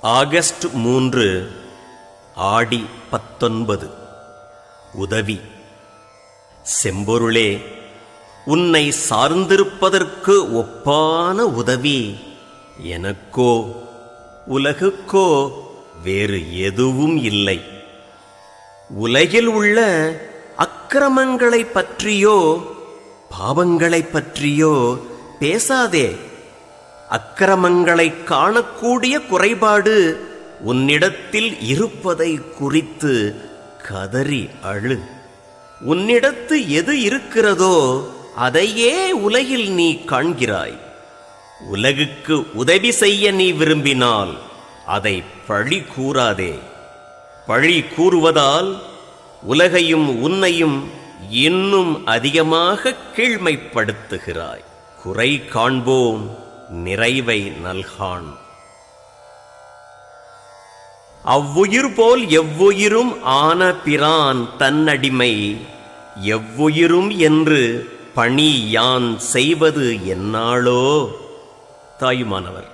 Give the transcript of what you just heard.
August மூன்று ஆடி பத்தொன்பது. உதவி. செம்பொருளே உன்னை சார்ந்திருப்பதற்கு ஒப்பான உதவி எனக்கோ உலகுக்கோ வேறு எதுவும் இல்லை. உலகில் உள்ள அக்கிரமங்களைப் பற்றியோ பாவங்களைப் பற்றியோ பேசாதே. அக்கிரமங்களைக் காணக்கூடிய குறைபாடு உன்னிடத்தில் இருப்பதை குறித்து கதறி அழு. உன்னிடத்து எது இருக்கிறதோ அதையே உலகில் நீ காண்கிறாய். உலகுக்கு உதவி செய்ய நீ விரும்பினால் அதை பழி கூறாதே. பழி கூறுவதால் உலகையும் உன்னையும் இன்னும் அதிகமாக கீழ்மைப்படுத்துகிறாய். குறை காண்போம். நிறைவை நல்கான். அவ்வுயிர் போல் எவ்வுயிரும் ஆன பிரான் தன்னடிமை எவ்வுயிரும் என்று பணி யான் செய்வது என்னாளோ தாயுமானவர்.